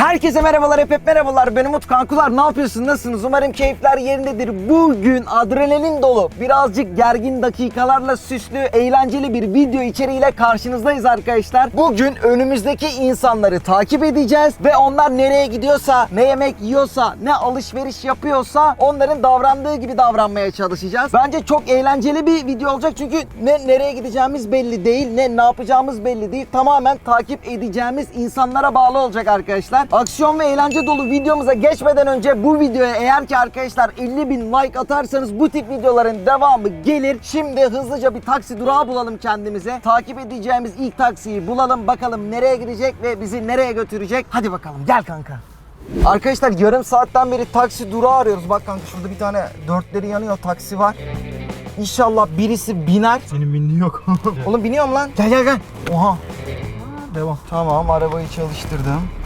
Herkese merhabalar, hep hep merhabalar. Ben Umut Kankular. Ne yapıyorsunuz? Nasılsınız? Umarım keyifler yerindedir. Bugün adrenalin dolu, birazcık gergin dakikalarla süslü, eğlenceli bir video içeriğiyle karşınızdayız arkadaşlar. Bugün önümüzdeki insanları takip edeceğiz ve onlar nereye gidiyorsa, ne yemek yiyorsa, ne alışveriş yapıyorsa onların davrandığı gibi davranmaya çalışacağız. Bence çok eğlenceli bir video olacak çünkü ne nereye gideceğimiz belli değil, ne ne yapacağımız belli değil. Tamamen takip edeceğimiz insanlara bağlı olacak arkadaşlar. Aksiyon ve eğlence dolu videomuza geçmeden önce bu videoya eğer ki arkadaşlar 50 bin like atarsanız bu tip videoların devamı gelir. Şimdi hızlıca bir taksi durağı bulalım kendimize. Takip edeceğimiz ilk taksiyi bulalım. Bakalım nereye gidecek ve bizi nereye götürecek. Hadi bakalım gel kanka. Arkadaşlar yarım saatten beri taksi durağı arıyoruz. Bak kanka şurada bir tane dörtleri yanıyor taksi var. İnşallah birisi biner. Senin bindiğin yok. Oğlum biniyorum lan. Gel gel gel. Oha. Devam. Tamam arabayı çalıştırdım.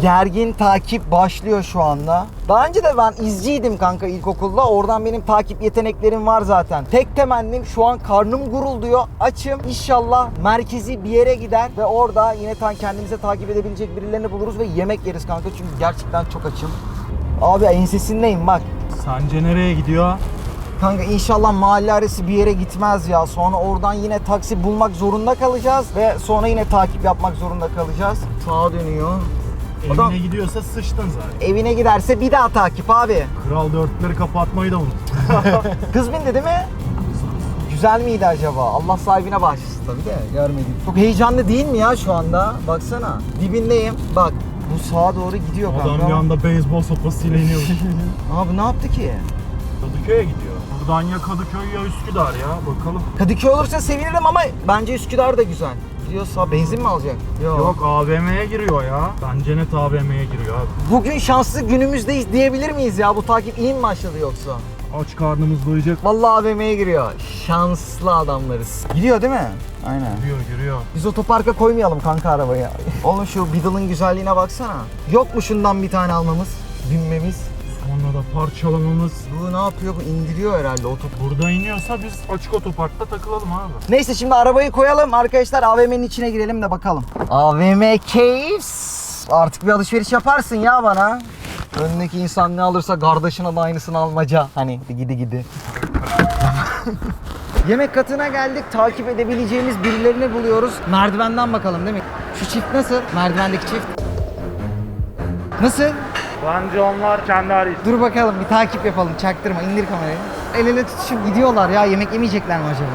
Gergin takip başlıyor şu anda. Daha önce de ben izciydim kanka ilkokulda. Oradan benim takip yeteneklerim var zaten. Tek temennim şu an karnım gurulduyor. Açım. İnşallah merkezi bir yere gider ve orada yine tam kendimize takip edebilecek birilerini buluruz ve yemek yeriz kanka. Çünkü gerçekten çok açım. Abi ensesindeyim bak. Sence nereye gidiyor? Kanka inşallah mahalle arası bir yere gitmez ya. Sonra oradan yine taksi bulmak zorunda kalacağız ve sonra yine takip yapmak zorunda kalacağız. Sağa dönüyor. Evine Adam- gidiyorsa sıçtın zaten. Evine giderse bir daha takip abi. Kral dörtleri kapatmayı da unut. Kız bindi değil mi? Güzel miydi acaba? Allah sahibine bağışlasın tabii de görmedim. Çok heyecanlı değil mi ya şu anda? Baksana. Dibindeyim. Bak bu sağa doğru gidiyor kanka. Adam bir anda beyzbol sopasıyla iniyor. Abi ne yaptı ki? Kadıköy'e gidiyor. Buradan ya Kadıköy ya Üsküdar ya bakalım. Kadıköy olursa sevinirim ama bence Üsküdar da güzel. Gidiyorsa benzin mi alacak? Yok AVM'ye giriyor ya. Bence net AVM'ye giriyor abi. Bugün şanslı günümüzdeyiz diyebilir miyiz ya? Bu takip iyi mi başladı yoksa? Aç karnımız doyacak. Vallahi AVM'ye giriyor. Şanslı adamlarız. Gidiyor değil mi? Aynen. Giriyor giriyor. Biz otoparka koymayalım kanka arabayı. Oğlum şu Beetle'ın güzelliğine baksana. Yok mu şundan bir tane almamız? Binmemiz? Sonra da parçalamamız. Bu ne yapıyor? Bu indiriyor herhalde otopark. Burada iniyorsa biz açık otoparkta takılalım abi. Neyse şimdi arabayı koyalım. Arkadaşlar AVM'nin içine girelim de bakalım. AVM Caves. Artık bir alışveriş yaparsın ya bana. Önündeki insan ne alırsa kardeşine de aynısını almaca. Hani gidi gidi. Yemek katına geldik. Takip edebileceğimiz birilerini buluyoruz. Merdivenden bakalım değil mi? Şu çift nasıl? Merdivendeki çift. Nasıl? Bence onlar kendi arayış. Dur bakalım bir takip yapalım. Çaktırma indir kamerayı. El ele tutuşup gidiyorlar ya. Yemek yemeyecekler mi acaba?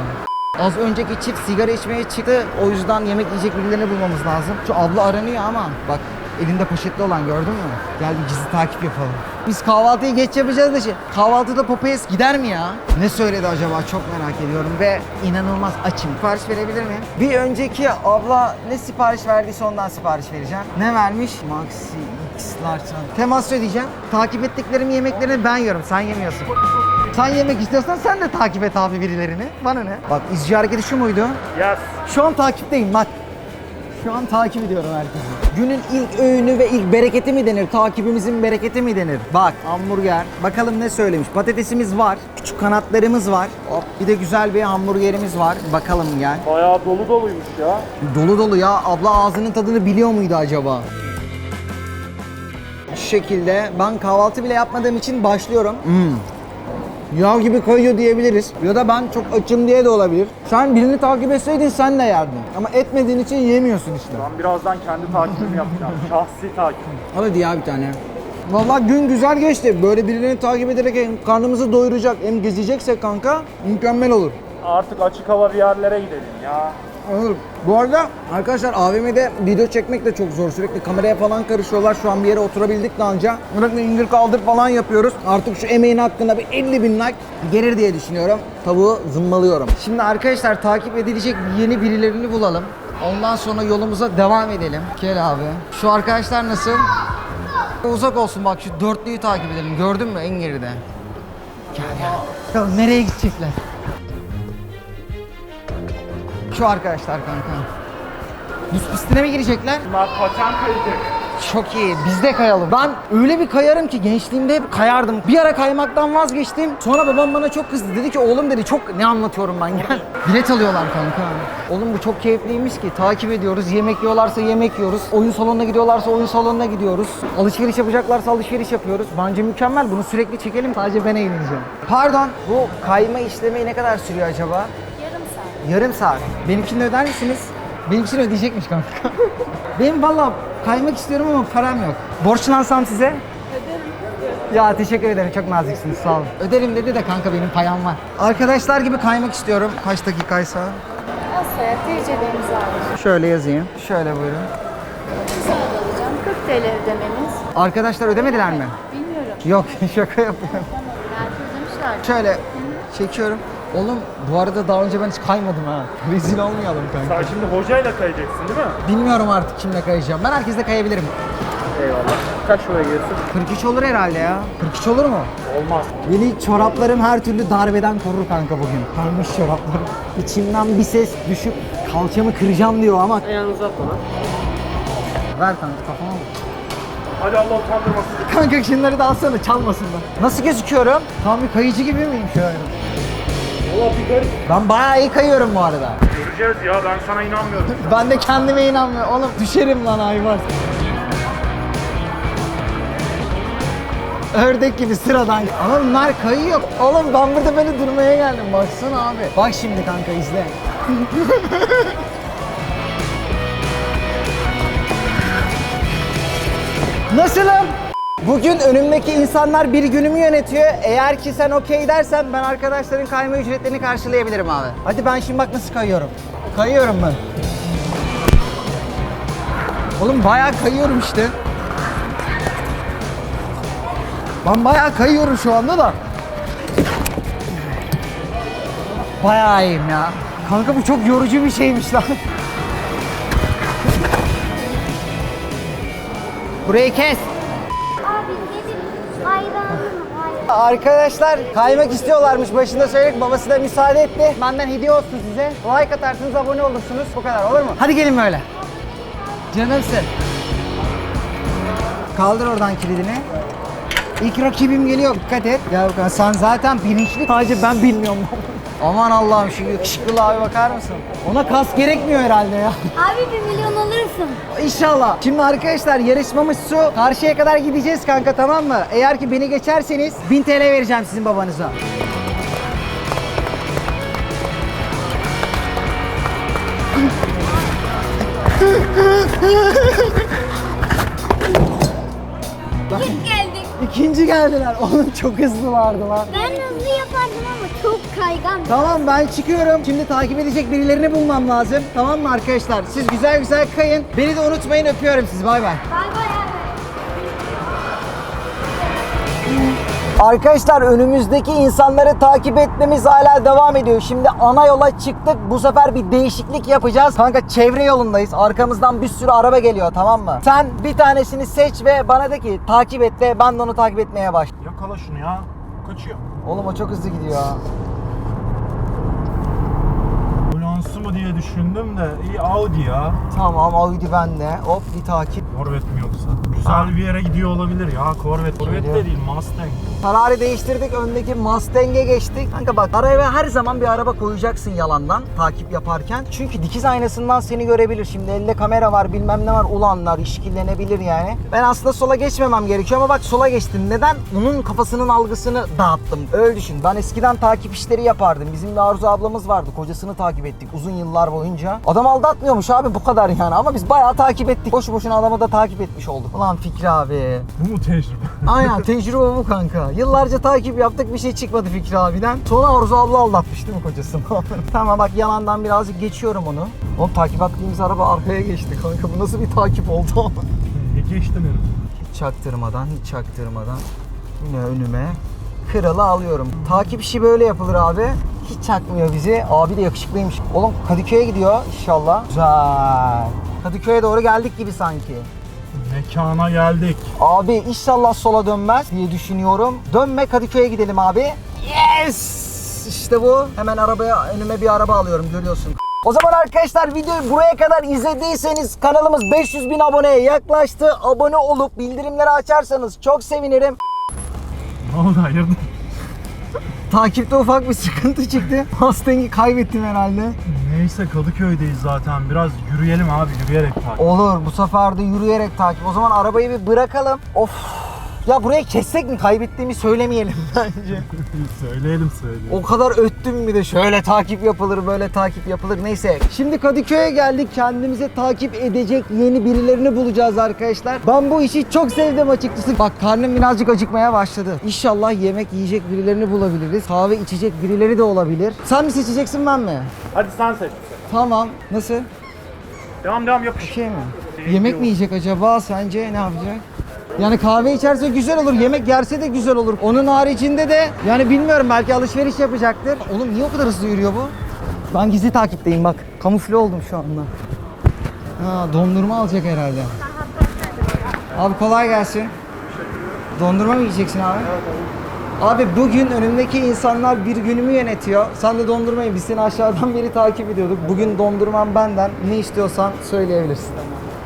Az önceki çift sigara içmeye çıktı. O yüzden yemek yiyecek birilerini bulmamız lazım. Şu abla aranıyor ama bak elinde poşetli olan gördün mü? Gel bir gizli takip yapalım. Biz kahvaltıyı geç yapacağız da şey. Kahvaltıda Popeyes gider mi ya? Ne söyledi acaba çok merak ediyorum ve inanılmaz açım. Sipariş verebilir miyim? Bir önceki abla ne sipariş verdiyse ondan sipariş vereceğim. Ne vermiş? Maxi Large. Temas ödeyeceğim. Takip ettiklerim yemeklerini ben yiyorum. Sen yemiyorsun. Sen yemek istiyorsan sen de takip et abi birilerini. Bana ne? Bak izci hareketi şu muydu? Yes. Şu an takipteyim bak. Şu an takip ediyorum herkesi. Günün ilk öğünü ve ilk bereketi mi denir? Takibimizin bereketi mi denir? Bak hamburger. Bakalım ne söylemiş. Patatesimiz var. Küçük kanatlarımız var. Hop, bir de güzel bir hamburgerimiz var. Bakalım gel. Bayağı dolu doluymuş ya. Dolu dolu ya. Abla ağzının tadını biliyor muydu acaba? Şekilde ben kahvaltı bile yapmadığım için başlıyorum. Hmm. Yağ gibi kayıyor diyebiliriz. Ya da ben çok açım diye de olabilir. Sen birini takip etseydin sen de yerdin. Ama etmediğin için yemiyorsun işte. Ben birazdan kendi takibimi yapacağım. Şahsi takip. Al hadi ya bir tane. Vallahi gün güzel geçti. Böyle birilerini takip ederek hem karnımızı doyuracak hem gezeceksek kanka mükemmel olur. Artık açık hava bir yerlere gidelim ya. Olur. Bu arada arkadaşlar AVM'de video çekmek de çok zor. Sürekli kameraya falan karışıyorlar. Şu an bir yere oturabildik de anca. Sürekli indir kaldır falan yapıyoruz. Artık şu emeğin hakkında bir 50 bin like gelir diye düşünüyorum. Tavuğu zımbalıyorum. Şimdi arkadaşlar takip edilecek yeni birilerini bulalım. Ondan sonra yolumuza devam edelim. Gel abi. Şu arkadaşlar nasıl? Uzak olsun bak şu dörtlüyü takip edelim. Gördün mü en geride? Gel gel. Bakalım nereye gidecekler? Şu arkadaşlar kanka. Buz pistine mi girecekler? Bunlar paten kayacak. Çok iyi. Biz de kayalım. Ben öyle bir kayarım ki gençliğimde hep kayardım. Bir ara kaymaktan vazgeçtim. Sonra babam bana çok kızdı. Dedi ki oğlum dedi çok ne anlatıyorum ben gel. Bilet alıyorlar kanka. Oğlum bu çok keyifliymiş ki. Takip ediyoruz. Yemek yiyorlarsa yemek yiyoruz. Oyun salonuna gidiyorlarsa oyun salonuna gidiyoruz. Alışveriş yapacaklarsa alışveriş yapıyoruz. Bence mükemmel. Bunu sürekli çekelim. Sadece ben eğleneceğim. Pardon. Bu kayma işlemi ne kadar sürüyor acaba? Yarım saat. Benimkini öder misiniz? Benimkini ödeyecekmiş kanka. Benim valla kaymak istiyorum ama param yok. Borçlansam size? Öderim. Ya teşekkür ederim. Çok naziksiniz. Sağ olun. Öderim dedi de kanka benim payam var. Arkadaşlar gibi kaymak istiyorum. Kaç dakikaysa? Asaya TC'lerimizi alacağım. Şöyle yazayım. Şöyle buyurun. Da alacağım. 40 TL ödemeniz. Arkadaşlar ödemediler mi? Bilmiyorum. Yok şaka yapıyorum. Belki ödemişler. Şöyle çekiyorum. Oğlum bu arada daha önce ben hiç kaymadım ha. Rezil olmayalım kanka. Sen şimdi hocayla kayacaksın değil mi? Bilmiyorum artık kimle kayacağım. Ben herkesle kayabilirim. Eyvallah. Kaç liraya geliyorsun? 43 olur herhalde ya. 43 olur mu? Olmaz. Beni çoraplarım her türlü darbeden korur kanka bugün. Kalmış çoraplarım. İçimden bir ses düşüp kalçamı kıracağım diyor ama. Ayağını uzat bana. Ver kanka kafama vur. Hadi Allah utandırmasın. Kanka şunları da alsana çalmasınlar. Nasıl gözüküyorum? Tam bir kayıcı gibi miyim şöyle? Valla bir garip. Ben bayağı iyi kayıyorum bu arada. Göreceğiz ya ben sana inanmıyorum. Ben de kendime inanmıyorum. Oğlum düşerim lan hayvan. Ördek gibi sıradan. Ama bunlar kayıyor. Oğlum ben burada böyle durmaya geldim. Baksana abi. Bak şimdi kanka izle. Nasılım? Bugün önümdeki insanlar bir günümü yönetiyor. Eğer ki sen okey dersen ben arkadaşların kayma ücretlerini karşılayabilirim abi. Hadi ben şimdi bak nasıl kayıyorum. Kayıyorum ben. Oğlum bayağı kayıyorum işte. Ben bayağı kayıyorum şu anda da. Bayağı iyiyim ya. Kanka bu çok yorucu bir şeymiş lan. Burayı kes. Hayranım hayran. Arkadaşlar kaymak istiyorlarmış. Başında söyledik. Babası da müsaade etti. Benden hediye olsun size. Like atarsınız, abone olursunuz. Bu kadar olur mu? Hadi gelin böyle. Canımsın. Kaldır oradan kilidini. İlk rakibim geliyor. Dikkat et. Gel bakalım. Sen zaten bilinçli. Sadece ben bilmiyorum. Aman Allah'ım şu yakışıklı abi bakar mısın? Ona kas gerekmiyor herhalde ya. Abi bir milyon alırsın. İnşallah. Şimdi arkadaşlar yarışmamız su. Karşıya kadar gideceğiz kanka tamam mı? Eğer ki beni geçerseniz 1000 TL vereceğim sizin babanıza. İlk geldik. İkinci geldiler. Oğlum çok hızlılardı lan. Ben hızlı yapardım ama kaygan. Tamam ben çıkıyorum. Şimdi takip edecek birilerini bulmam lazım. Tamam mı arkadaşlar? Siz güzel güzel kayın. Beni de unutmayın öpüyorum sizi. Bay bay. Bay bay. Arkadaşlar önümüzdeki insanları takip etmemiz hala devam ediyor. Şimdi ana yola çıktık. Bu sefer bir değişiklik yapacağız. Kanka çevre yolundayız. Arkamızdan bir sürü araba geliyor tamam mı? Sen bir tanesini seç ve bana de ki takip et ve ben de onu takip etmeye baş. Yakala şunu ya. Kaçıyor. Oğlum o çok hızlı gidiyor ha. Diye düşündüm de iyi Audi ya. Tamam Audi bende. Hop bir takip. Corvette mi yoksa? Güzel bir yere gidiyor olabilir ya Corvette. Corvette de değil Mustang. Kararı değiştirdik. Öndeki Mustang'e geçtik. Kanka bak araya her zaman bir araba koyacaksın yalandan takip yaparken. Çünkü dikiz aynasından seni görebilir. Şimdi elde kamera var bilmem ne var ulanlar işkillenebilir yani. Ben aslında sola geçmemem gerekiyor ama bak sola geçtim. Neden? Onun kafasının algısını dağıttım. Öyle düşün. Ben eskiden takip işleri yapardım. Bizim bir Arzu ablamız vardı. Kocasını takip ettik uzun yıllar boyunca. Adam aldatmıyormuş abi bu kadar yani ama biz bayağı takip ettik. Boşu boşuna adamı da takip etmiş olduk. Ulan Fikri abi. Bu mu tecrübe? Aynen tecrübe bu kanka. Yıllarca takip yaptık bir şey çıkmadı Fikri abiden. Sonra Arzu abla aldatmış değil mi kocasını? tamam bak yalandan birazcık geçiyorum onu. Oğlum takip ettiğimiz araba arkaya geçti kanka. Bu nasıl bir takip oldu? Ne geçtim herif? hiç çaktırmadan, hiç çaktırmadan yine önüme kralı alıyorum. Takip işi böyle yapılır abi. Hiç çakmıyor bizi. Abi de yakışıklıymış. Oğlum Kadıköy'e gidiyor inşallah. Güzel. Kadıköy'e doğru geldik gibi sanki. Mekana geldik. Abi inşallah sola dönmez diye düşünüyorum. Dönme Kadıköy'e gidelim abi. Yes! İşte bu. Hemen arabaya önüme bir araba alıyorum görüyorsun. O zaman arkadaşlar videoyu buraya kadar izlediyseniz kanalımız 500 bin aboneye yaklaştı. Abone olup bildirimleri açarsanız çok sevinirim. Ne oldu hayırdır? Takipte ufak bir sıkıntı çıktı. Mustang'i kaybettim herhalde. Neyse Kadıköy'deyiz zaten. Biraz yürüyelim abi yürüyerek takip. Olur bu sefer de yürüyerek takip. O zaman arabayı bir bırakalım. Of. Ya buraya kessek mi? Kaybettiğimi söylemeyelim bence. söyleyelim söyleyelim. O kadar öttüm bir de şöyle takip yapılır, böyle takip yapılır. Neyse. Şimdi Kadıköy'e geldik. Kendimize takip edecek yeni birilerini bulacağız arkadaşlar. Ben bu işi çok sevdim açıkçası. Bak karnım birazcık acıkmaya başladı. İnşallah yemek yiyecek birilerini bulabiliriz. Kahve içecek birileri de olabilir. Sen mi seçeceksin ben mi? Hadi sen seç. Tamam. Nasıl? Devam devam yapış. Şey mi? Yemek mi yiyecek acaba? Sence ne yapacak? Yani kahve içerse güzel olur, yemek yerse de güzel olur. Onun haricinde de yani bilmiyorum belki alışveriş yapacaktır. Oğlum niye o kadar hızlı yürüyor bu? Ben gizli takipteyim bak. Kamufle oldum şu anda. Ha, dondurma alacak herhalde. Abi kolay gelsin. Dondurma mı yiyeceksin abi? Abi bugün önümdeki insanlar bir günümü yönetiyor. Sen de dondurmayı biz seni aşağıdan beri takip ediyorduk. Bugün dondurmam benden. Ne istiyorsan söyleyebilirsin.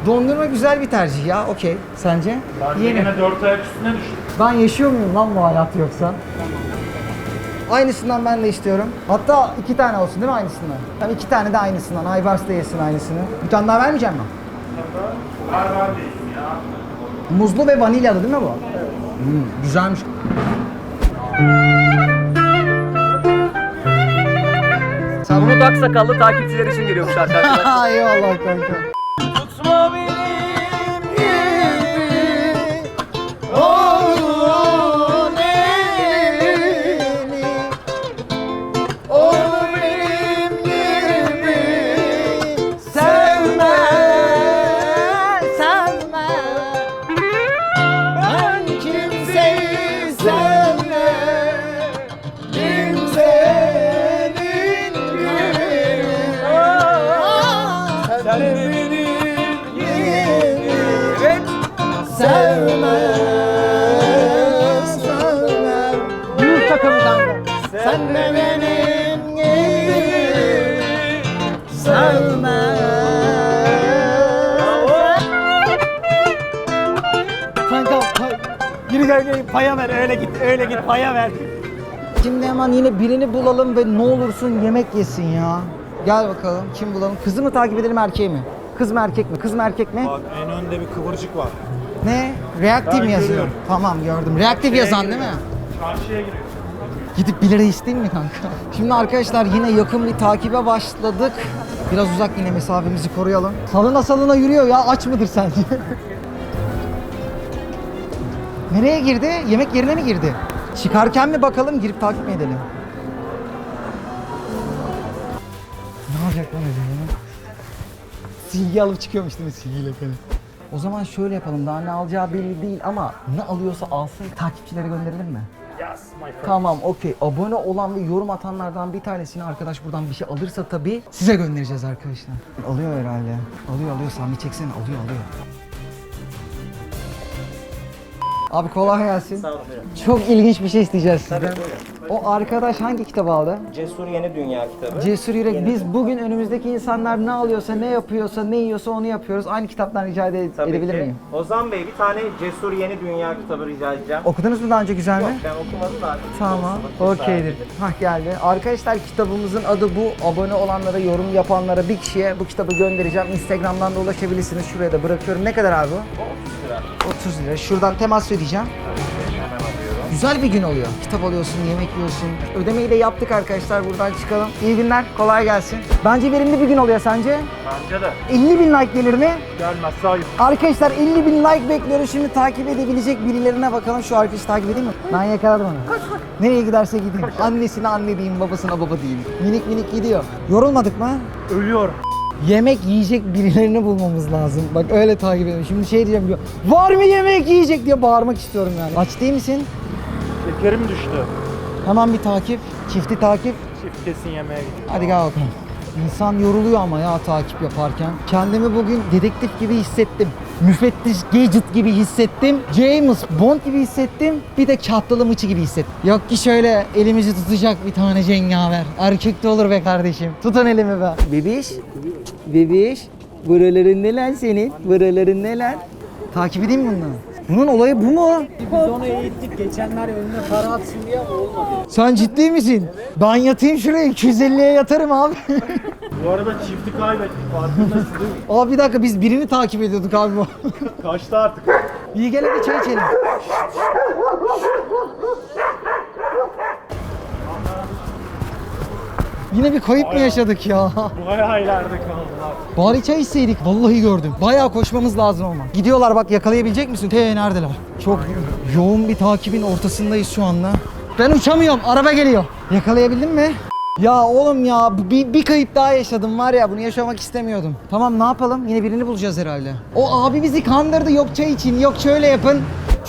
Dondurma güzel bir tercih ya. Okey. Sence? Yeni. dört ayak üstüne düştü. Ben yaşıyor muyum lan bu hayatı yoksa? Aynısından ben de istiyorum. Hatta iki tane olsun değil mi aynısından? Tam iki tane de aynısından. Aybars da yesin aynısını. Bir tane daha vermeyeceğim mi? Muzlu ve vanilyalı değil mi bu? Evet. güzelmiş. Bunu Bunu dak sakallı takipçiler için geliyormuş arkadaşlar. Eyvallah kanka. নবীর Sen de benim gibi Sevmem Kanka pay, yürü kanka paya ver öyle git öyle git paya ver Şimdi hemen yine birini bulalım ve ne olursun yemek yesin ya Gel bakalım kim bulalım kızı mı takip edelim erkeği mi? Kız mı erkek mi? Kız mı erkek mi? Bak en önde bir kıvırcık var. Ne? Reaktif Ben yazıyor. görüyorum. Tamam gördüm. Reaktif yazan değil mi? Çarşıya giriyor. Gidip 1 lira isteyeyim mi kanka? Şimdi arkadaşlar yine yakın bir takibe başladık. Biraz uzak yine mesafemizi koruyalım. Salına salına yürüyor ya aç mıdır sence? Nereye girdi? Yemek yerine mi girdi? Çıkarken mi bakalım girip takip mi edelim? Ne yapacak lan acaba? Silgi alıp çıkıyormuş değil mi silgiyle falan. O zaman şöyle yapalım daha ne alacağı belli değil ama ne alıyorsa alsın takipçilere gönderelim mi? Yes my friend. Tamam okey. Abone olan ve yorum atanlardan bir tanesini arkadaş buradan bir şey alırsa tabii size göndereceğiz arkadaşlar. Alıyor herhalde. Alıyor alıyor Sami çeksene alıyor alıyor. Abi kolay gelsin. Sağ olun. Çok ilginç bir şey isteyeceğiz sizden. O arkadaş hangi kitabı aldı? Cesur Yeni Dünya kitabı. Cesur Yürek. Yeni Biz Dünya. bugün önümüzdeki insanlar ne alıyorsa, ne yapıyorsa, ne yiyorsa onu yapıyoruz. Aynı kitaptan rica ede- Tabii edebilir ki. miyim? Ozan Bey bir tane Cesur Yeni Dünya kitabı rica edeceğim. Okudunuz mu daha önce güzel Yok mi? ben okumadım da artık. Tamam. Okeydir. Hah geldi. Arkadaşlar kitabımızın adı bu. Abone olanlara, yorum yapanlara bir kişiye bu kitabı göndereceğim. Instagram'dan da ulaşabilirsiniz. Şuraya da bırakıyorum. Ne kadar abi bu? 30 lira. 30 lira. Şuradan temas ödeyeceğim. Hemen alıyorum. Güzel bir gün oluyor. Kitap alıyorsun, yemek yiyorsun. Ödemeyi de yaptık arkadaşlar. Buradan çıkalım. İyi günler. Kolay gelsin. Bence verimli bir gün oluyor sence? Bence de. 50 bin like gelir mi? Gelmezse ayıp. Arkadaşlar 50 bin like bekliyoruz. Şimdi takip edebilecek birilerine bakalım. Şu arkadaşı takip edeyim mi? Ben yakaladım onu. Nereye giderse gideyim. Annesine anne diyeyim, babasına baba diyeyim. Minik minik gidiyor. Yorulmadık mı? Ölüyor. Yemek yiyecek birilerini bulmamız lazım. Bak öyle takip edelim. Şimdi şey diyeceğim diyor. Var mı yemek yiyecek diye bağırmak istiyorum yani. Aç değil misin? Şekerim düştü. Hemen bir takip. Çifti takip. Çift kesin yemeğe gidiyor. Hadi gel bakalım. İnsan yoruluyor ama ya takip yaparken. Kendimi bugün dedektif gibi hissettim. müfettiş gadget gibi hissettim. James Bond gibi hissettim. Bir de katlılı mıçı gibi hissettim. Yok ki şöyle elimizi tutacak bir tane cengaver. Erkek de olur be kardeşim. Tutun elimi be. Bebiş. Bebiş. Buraların ne lan senin? Buraların ne lan? Takip edeyim mi bunu? Bunun olayı bu mu? Biz onu eğittik. Geçenler önüne para atsın diye ama olmadı. Sen ciddi misin? Ben yatayım şuraya 250'ye yatarım abi. Bu arada çifti kaybettik. Farkındasın değil mi? abi bir dakika biz birini takip ediyorduk abi bu. Kaçtı artık. İyi gel hadi çay içelim. Yine bir kayıp mı yaşadık ya? Bayağı ileride kaldılar. Bari çay içseydik. Vallahi gördüm. Bayağı koşmamız lazım ama. Gidiyorlar bak yakalayabilecek misin? Te neredeler? Çok yoğun bir takibin ortasındayız şu anda. Ben uçamıyorum. Araba geliyor. Yakalayabildin mi? Ya oğlum ya bir, bir kayıp daha yaşadım var ya bunu yaşamak istemiyordum. Tamam ne yapalım? Yine birini bulacağız herhalde. O abi bizi kandırdı. Yok çay için, yok şöyle yapın.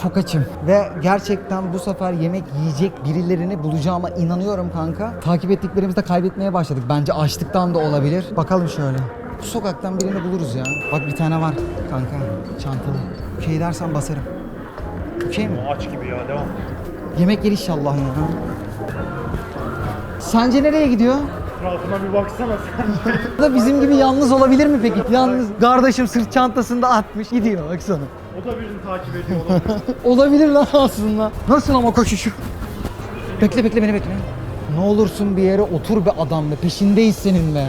Çok açım ve gerçekten bu sefer yemek yiyecek birilerini bulacağıma inanıyorum kanka. Takip ettiklerimizde kaybetmeye başladık. Bence açlıktan da olabilir. Bakalım şöyle. Bu sokaktan birini buluruz ya. Bak bir tane var kanka çantalı. Okey dersen basarım. Okey mi? Aç gibi ya devam. Yemek yer inşallah ya. Sence nereye gidiyor? Etrafına bir baksana sen. Da bizim gibi yalnız olabilir mi peki? Yalnız kardeşim sırt çantasında atmış gidiyor baksana. O da birini takip ediyor olabilir. Olabilir lan aslında. Nasıl ama koşuşu? Bekle bekle beni bekle. Ne olursun bir yere otur be adam be. Peşindeyiz senin be.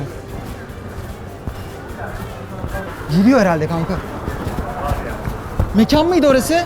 Giriyor herhalde kanka. Mekan mıydı orası?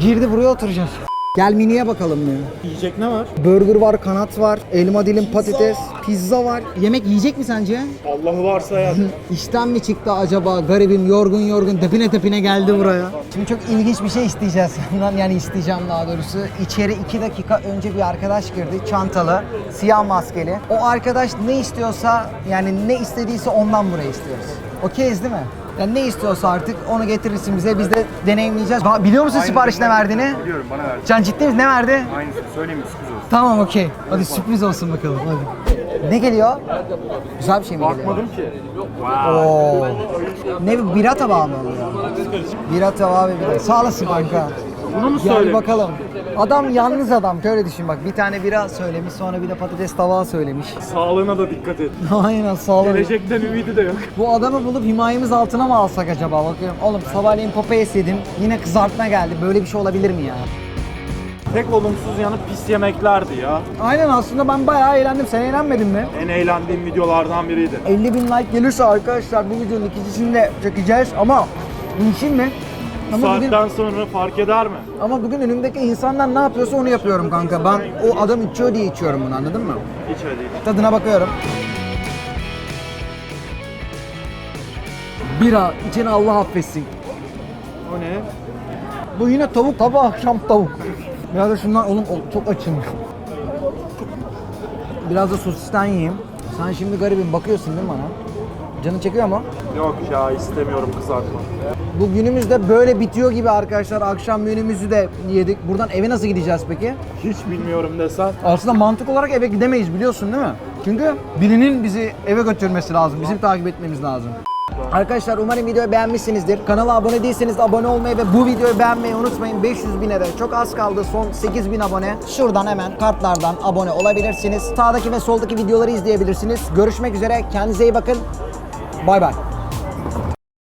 Girdi buraya oturacağız. Gel miniye bakalım ya. Yiyecek ne var? Burger var, kanat var, elma dilim patates, pizza var. Yemek yiyecek mi sence? Allah'ı varsa ya. İşten mi çıktı acaba? Garibim yorgun yorgun tepine tepine geldi buraya. Şimdi çok ilginç bir şey isteyeceğiz senden. Yani isteyeceğim daha doğrusu. İçeri iki dakika önce bir arkadaş girdi. Çantalı, siyah maskeli. O arkadaş ne istiyorsa yani ne istediyse ondan buraya istiyoruz. Okeyiz değil mi? Yani ne istiyorsa artık onu getirirsin bize. Biz de deneyimleyeceğiz. Ba- Biliyor musun sipariş ne verdiğini? Biliyorum bana ver. Can ciddi misin? Ne verdi? Aynısını söyleyeyim mi sürpriz olsun. Tamam okey. Hadi sürpriz olsun bakalım hadi. Ne geliyor? Güzel bir şey mi geliyor? Bakmadım ki. Oo. Ne bu bira tabağı mı oluyor? Bira tabağı ve bira. Sağ olasın kanka. Bunu mu söylemiş? bakalım. Adam yalnız adam. Şöyle düşün bak. Bir tane bira söylemiş sonra bir de patates tabağı söylemiş. Sağlığına da dikkat et. Aynen sağ olun. Gelecekten ümidi de yok. Bu adamı bulup himayemiz altına mı alsak acaba? Bakıyorum. Oğlum sabahleyin Popeyes yedim. Yine kızartma geldi. Böyle bir şey olabilir mi ya? Tek olumsuz yanı pis yemeklerdi ya. Aynen aslında ben bayağı eğlendim. Sen eğlenmedin mi? En eğlendiğim videolardan biriydi. 50 bin like gelirse arkadaşlar bu videonun ikincisini de çekeceğiz ama mümkün mi? Ama bugün, Saatten sonra fark eder mi? ama bugün önümdeki insanlar ne yapıyorsa onu yapıyorum kanka. Ben o adam içiyor diye içiyorum bunu anladın mı? Hiç değil. Tadına bakıyorum. Bira içine Allah affetsin. O ne? Bu yine tavuk tabi akşam tavuk. Biraz da şundan oğlum o- çok açım. Biraz da sosisten yiyeyim. Sen şimdi garibim bakıyorsun değil mi bana? Canın çekiyor mu? Yok ya istemiyorum kızartma. Bu günümüzde böyle bitiyor gibi arkadaşlar. Akşam menümüzü de yedik. Buradan eve nasıl gideceğiz peki? Hiç bilmiyorum desen. Aslında mantık olarak eve gidemeyiz biliyorsun değil mi? Çünkü birinin bizi eve götürmesi lazım. Bizim takip etmemiz lazım. Arkadaşlar umarım videoyu beğenmişsinizdir. Kanala abone değilseniz de abone olmayı ve bu videoyu beğenmeyi unutmayın. 500 bine de çok az kaldı. Son 8 bin abone. Şuradan hemen kartlardan abone olabilirsiniz. Sağdaki ve soldaki videoları izleyebilirsiniz. Görüşmek üzere. Kendinize iyi bakın. Bay bay.